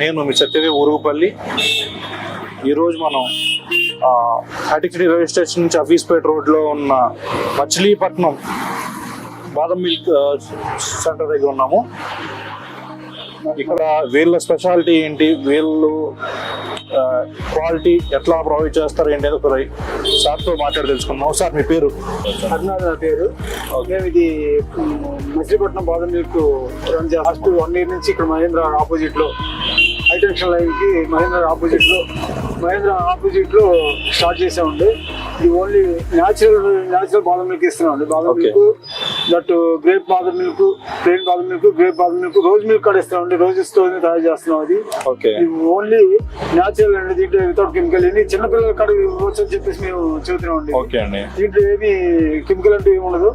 నేను మీ సత్యదేవ్ ఊరుగుపల్లి. ఈరోజు మనం హాటిక్సిటీ రైల్వే స్టేషన్ నుంచి అఫీస్పేట్ రోడ్లో ఉన్న మచిలీపట్నం బాదం మిల్క్ సెంటర్ దగ్గర ఉన్నాము. ఇక్కడ వీళ్ళ స్పెషాలిటీ ఏంటి? వీళ్ళు క్వాలిటీ ఎట్లా ప్రొవైడ్ చేస్తారు ఏంటి అనేది ఒక సార్తో మాట్లాడి తెలుసుకున్నాం సార్ మీ పేరు? హరినాథ్ నా పేరు. మేము ఇది Machilipatnam badam milk run first one year నుంచి ఇక్కడ మహేంద్ర ఆపోజిట్లో. హైటెన్షన్ లైన్కి మహేంద్ర ఆపోజిట్లో. మహేంద్ర ఆపోజిట్లో స్టార్ట్ చేసామండి. ఇది only natural natural badam milk ఇస్తున్నామండి badam Okay. Milk that grape badam milk plain badam milk grape badam milk rose milk కూడా ఇస్తున్నామండి రోజెస్తో తయారు చేస్తున్నాం అది. ఓన్లీ న్యాచురల్ అండి దీంట్లో వితౌట్ కెమికల్ ఇది చిన్నపిల్లల కాడ ఇవ్వచ్చు అని చెప్పేసి మేము చెబుతున్నామండి ఓకే అండి. దీంట్లో ఏమి కెమికల్ అంటూ ఏమి ఉండదు.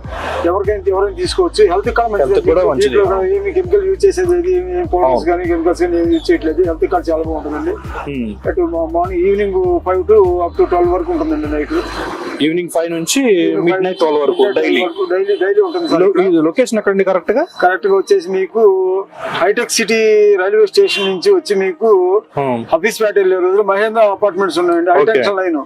ఎవరికైనా ఎవరైనా తీసుకోవచ్చు. హెల్త్ కూడా మంచిది. కూడా. దీంట్లో కూడా ఏమి కెమికల్ యూజ్ చేసేది ఏమి పౌడర్స్. కానీ కెమికల్స్ కానీ ఏమి యూజ్ చేయట్లేదు. హెల్త్ కార్డ్ చాలా బాగుంటుందండి. Hmm. అటు morning evening five to up to twelve వరకు ఉంటుందండి నైట్ ఈవినింగ్ ఫైవ్ నుంచి మిడ్ నైట్ ట్వెల్వ్ వరకు డైలీ డైలీ డైలీ ఉంటుంది సార్ ఇక్కడ. లొకేషన్ ఎక్కడండి? కరెక్ట్గా? కరెక్ట్గా వచ్చేసి మీకు హైటెక్ సిటీ రైల్వే స్టేషన్ నుంచి వచ్చి మీకు Hmm. హఫీస్ పేట వెళ్ళే రోజులు మహేంద్ర అపార్ట్మెంట్స్ ఉన్నాయండి. Hitech line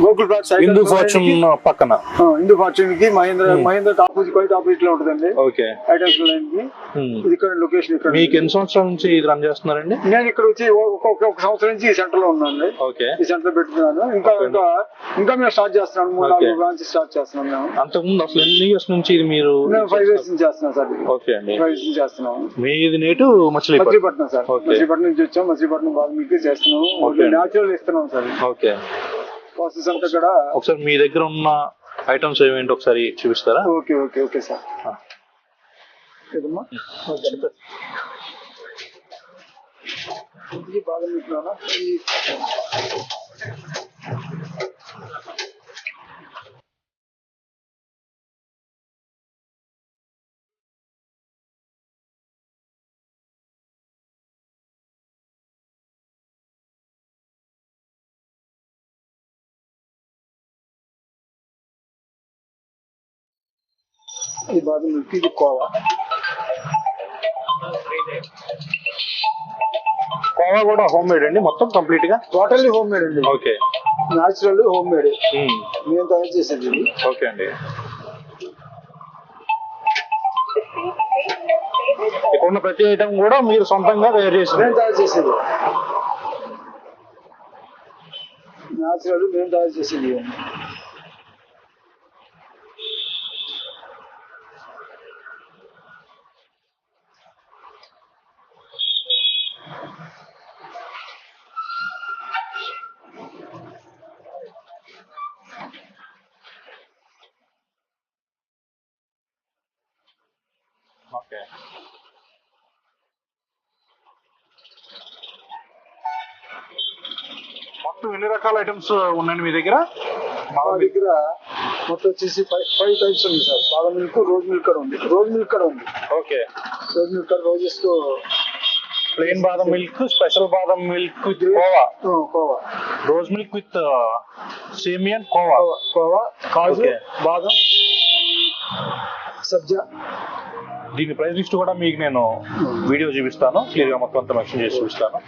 Gokul plot side Hindu fortune పక్కన. హిందూ ఫార్చ్యూన్కి మహేంద్ర మహేంద్ర ఆపోజిట్ క్వైట్ ఆపోజిట్లో ఉంటుందండి. ఓకే హైటెక్ లైన్కి. ఇది ఇక్కడ లొకేషన్ ఇక్కడ. మీకు ఎన్ని సంవత్సరాల నుంచి ఇది రన్ చేస్తున్నారండి? నేను ఇక్కడ వచ్చి ఒక ఒక- సంవత్సరం నుంచి ఈ సెంటర్లో ఉన్నాను ఓకే ఈ సెంటర్లో పెట్టుకున్నాను. ఇంకా ఇంకా ఇంకా మేము స్టార్ట్ చేస్తున్నాం. మూడు Okay. నాలుగు బ్రాంచెస్ స్టార్ట్ చేస్తున్నాం మేము. అంతకుముందు అసలు ఎన్ని ఇయర్స్ నుంచి ఇది మీరు మేము ఫైవ్ ఇయర్స్ నుంచి చేస్తున్నాం సార్. ఓకే అండి. ఫైవ్ ఇయర్స్ నుంచి చేస్తున్నాం. మీది నేటు మచిలీపట్నం. మచిలీపట్నం సార్. మచిలీపట్నం నుంచి వచ్చాం. మచిలీపట్నం బాగా మీకు చేస్తున్నాం. న్యాచురల్ ఇస్తున్నాం సార్. ఓకే. ప్రాసెస్ అంతా కూడా ఒకసారి మీ దగ్గర ఉన్న ఐటమ్స్ ఏమేంటి ఒకసారి చూపిస్తారా? Okay okay okay sir. బాగా మీకున్నానా? ఈ బాగా మీకు ఇది కోవా. కోవా కూడా హోమ్ మేడ్ అండి? మొత్తం కంప్లీట్గా? టోటల్లీ హోమ్ మేడ్ అండి. ఓకే. Natural home made. మేము తయారు చేసేది ఇది. ఓకే అండి. ఇక్కడ ఉన్న ప్రతి ఐటమ్ కూడా మీరు సొంతంగా తయారు చేసింది మేము తయారు చేసేది. న్యాచురల్ మేము తయారు చేసేది ఓకే మొత్తం ఎన్ని రకాల ఐటమ్స్ ఉన్నాయండి మీ దగ్గర? మా దగ్గర మొత్తం వచ్చేసి ఫైవ్ ఫైవ్ టైప్స్ ఉంది sir. Badam milk rose milk కూడా ఉంది. రోజ్ మిల్క్ కూడా ఉంది. Okay. Rose milk roses plain badam milk special badam milk with kova? Kova. Rose milk with సేమియన్ khoa? Khoa, కాజు. బాదం? సబ్జా. దీని ప్రైస్ లిస్ట్ కూడా మీకు నేను వీడియో చూపిస్తాను. క్లియర్గా మొత్తం అంతా మెన్షన్ చేసి చూపిస్తాను.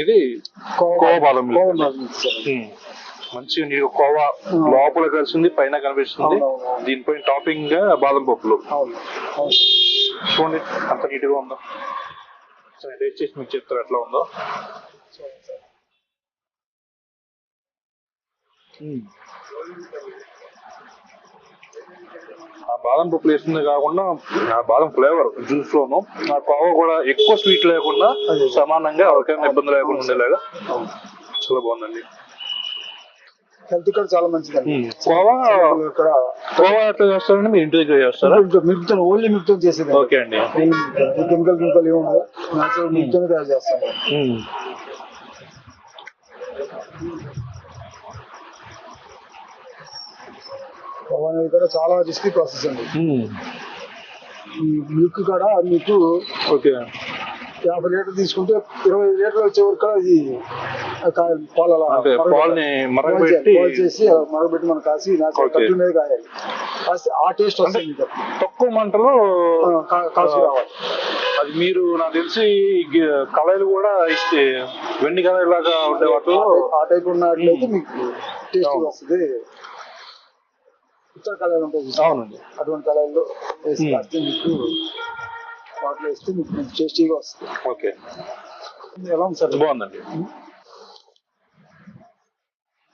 ఇది కోవా మంచిగా నీకు కోవా లోపల కలిసింది పైన కనిపిస్తుంది. దీనిపైన టాపింగ్గా బాదం పప్పులు. చూడండి అంత నీట్గా ఉందో? టేస్ట్ చేసి మీకు చెప్తారు ఎట్లా ఉందో. ఆ బాదం పప్పులు వేస్తుంది కాకుండా ఆ బాదం ఫ్లేవర్ జ్యూస్ లోను ఆ కోవ కూడా ఎక్కువ స్వీట్ లేకుండా సమానంగా ఎవరికైనా ఇబ్బంది లేకుండా ఉండేలాగా చాలా బాగుందండి. హెల్త్ కూడా చాలా మంచిదండి. కోవా ఇక్కడ కోవా ఎట్లా చేస్తారండి? మీరు ఇంటి దగ్గర చేస్తారా? మిల్క్తో ఓన్లీ మిల్క్తో చేసేది. ఓకే అండి. కెమికల్ కెమికల్ ఏమి ఉండదు తయారు చేస్తాం. కోవా అనేది కూడా చాలా రిస్కీ ప్రాసెస్ అండి. మిల్క్ కూడా మీకు ఓకే. యాభై లీటర్ తీసుకుంటే ఇరవై ఐదు లీటర్లు వచ్చే వరకు అది పాల అంటే పాలని మరగబెట్టి చేసి మరగబెట్టి మనం కాసి మీద కాయాలి కాసి ఆ టేస్ట్ వస్తుంది. తక్కువ మంటలో కాసి రావాలి అది మీరు నాకు తెలిసి కళాయిలు కూడా ఇస్తే వెండి కళాయి లాగా ఉండే వాటిలో ఆ టైప్ ఉన్నట్లయితే మీకు టేస్ట్. వస్తుంది ఇతర కళాయిలు ఉంటాయి? అవునండి అటువంటి కళాయిల్లో వేసి. కాస్తే మీకు వాటిలో వేస్తే మీకు మంచి టేస్టీగా వస్తుంది. ఓకే. ఎలా ఉంది సార్? బాగుందండి.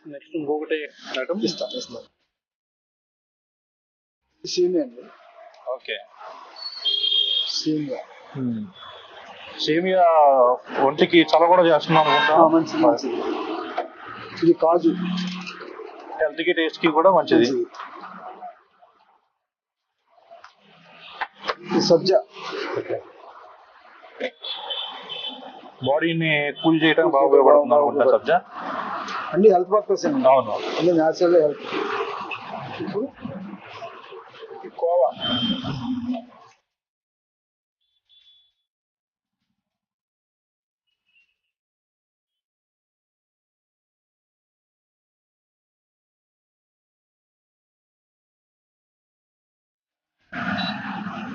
నెక్స్ట్ ఇంకొకటి ఐటమ్ ఇస్తాను ఇస్తాను సేమియా అండి. ఓకే. సేమియా. సేమియా ఒంటికి చల కూడా చేస్తున్నాం అనుకుంటా. మంచిది మంచిది. ఇది కాజు. హెల్త్కి టేస్ట్కి కూడా మంచిది సబ్జా. బాడీని కూల్ చేయడానికి బాగా ఉపయోగపడుతుంది అనుకుంటా సబ్జా అన్ని హెల్త్ పర్పస్ అండి అవును అన్ని న్యాచురల్ హెల్త్ ఇప్పుడు ఈ కోవా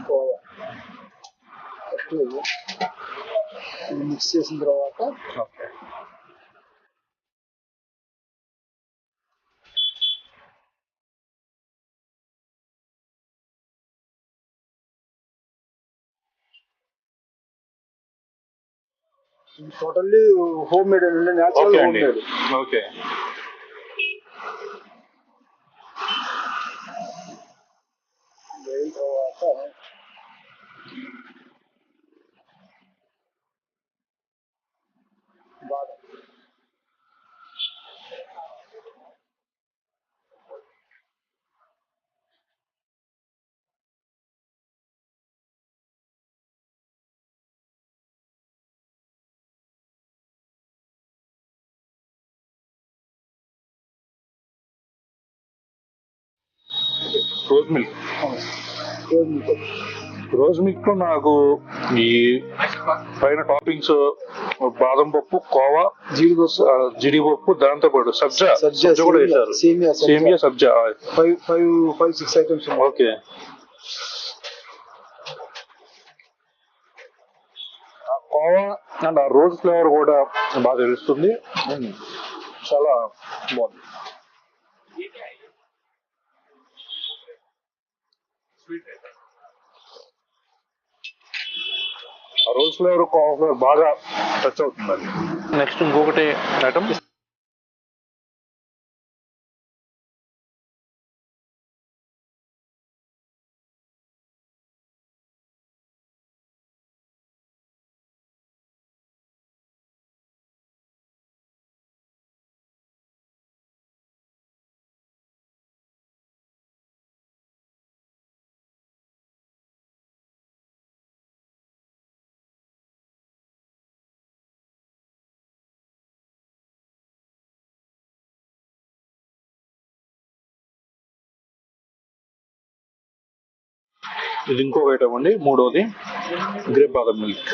కోవా ఇది మిక్స్ చేసిన తర్వాత totally home made natural home made. Okay అయిన తర్వాత బాదం రోజ్ మిల్క్ రోజు రోజ్ మిల్క్లో నాకు ఈ పైన టాపింగ్స్ బాదం పప్పు కోవా జీడిపప్పు జీడిపప్పు దాంతో పాటు సబ్జా. సబ్జా కూడా వేశారు. సేమియా సేమియా సబ్జా five five five six items okay. Kova and ఆ రోజ్ ఫ్లేవర్ కూడా బాగా తెలుస్తుంది. చాలా బాగుంది. ఆ ఫ్లేవర్ కోవా ఫ్లేవర్ బాగా టచ్ అవుతుందండి. నెక్స్ట్ ఇంకొకటి ఐటమ్ ఇది ఇంకొక ఐటమ్ అండి. మూడోది grape badam milk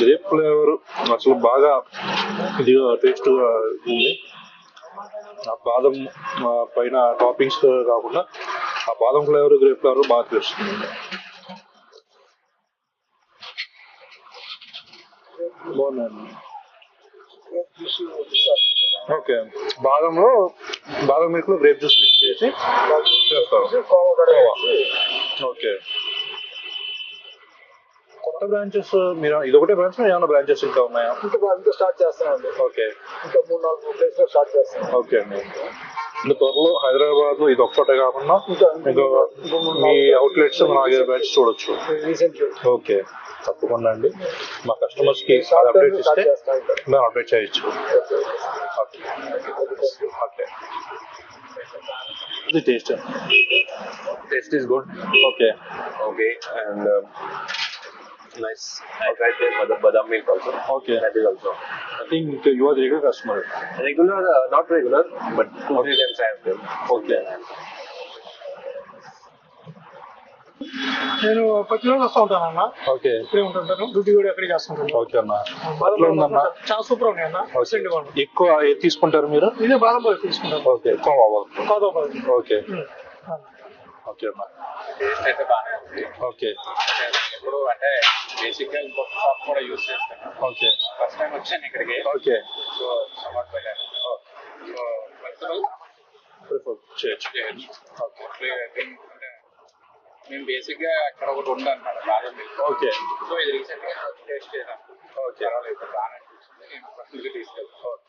grape flavour అసలు బాగా ఇది టేస్ట్ ఉంది. ఆ బాదం పైన టాపింగ్స్ కాకుండా ఆ బాదం ఫ్లేవర్ గ్రేప్ ఫ్లేవర్ బాగా తెలుస్తుంది. బాగున్నాయండి. ఓకే. బాదంలో బాదం మిల్క్లో గ్రేప్ జ్యూస్ మిక్స్ చేసి చేస్తారు. ఓకే. కొత్త బ్రాంచెస్ మీరు ఇది ఒకటే బ్రాంచ్ ఏమైనా బ్రాంచెస్ ఇంకా ఉన్నాయా? ఇంకా స్టార్ట్ చేస్తున్నాం ఓకే. ఇంకా మూడు నాలుగు ప్లేస్లో స్టార్ట్ చేస్తున్నాం ఓకే అండి. త్వరలో హైదరాబాద్లో ఇది ఒక్కటే కాకుండా ఇంకా మీ అవుట్లెట్స్ నాలుగైదు బ్రాంచ్ చూడొచ్చు. Recently okay. తప్పకుండా అండి. మా కస్టమర్స్కి అప్డేట్ ఇస్తే మేము అప్డేట్ చేయొచ్చు. Okay. Okay the taste Taste is good. Okay and um, Nice. I tried their badam, milk also. Okay. That is also. I think you are the regular customer. Regular, uh, not regular, but two, three times I have them. Okay. నేను ప్రతిరోజు వస్తూ ఉంటాను అన్న okay ఇక్కడే ఉంటుంటాను duty కూడా ఎక్కడే చేస్తుంటాను okay అన్న అట్లా ఉందన్న చాలా సూపర్ ఉన్నాయి అన్న ఎక్సలెంట్గా ఉంది. ఎక్కువ ఏది తీసుకుంటారు మీరు ఇదే బాదం పాలు తీసుకుంటాను ఓకే కోవా కాదో పాలు ఓకే. ఓకే అన్న టేస్ట్ అయితే బాగానే ఉంది ఓకే ఎప్పుడు అంటే బేసిక్గా ఇంకొక షాప్ కూడా యూస్ చేస్తాను ఓకే ఫస్ట్ టైం వచ్చాను ఇక్కడికి. ఓకే సో సమాట్ వెళ్ళాను సో ఫస్ట్ ప్రిఫర్ చేయొచ్చు చేయొచ్చు అంటే మేము బేసిక్గా అక్కడ ఒకటి ఉంది అనమాట బాదం మిల్క్ ఓకే సో ఇది రీసెంట్గా టేస్ట్ చేశాను. ఓకే పర్వాలేదు బాగానే అనిపించింది నేను ఫస్ట్ తీసుకెళ్తాను.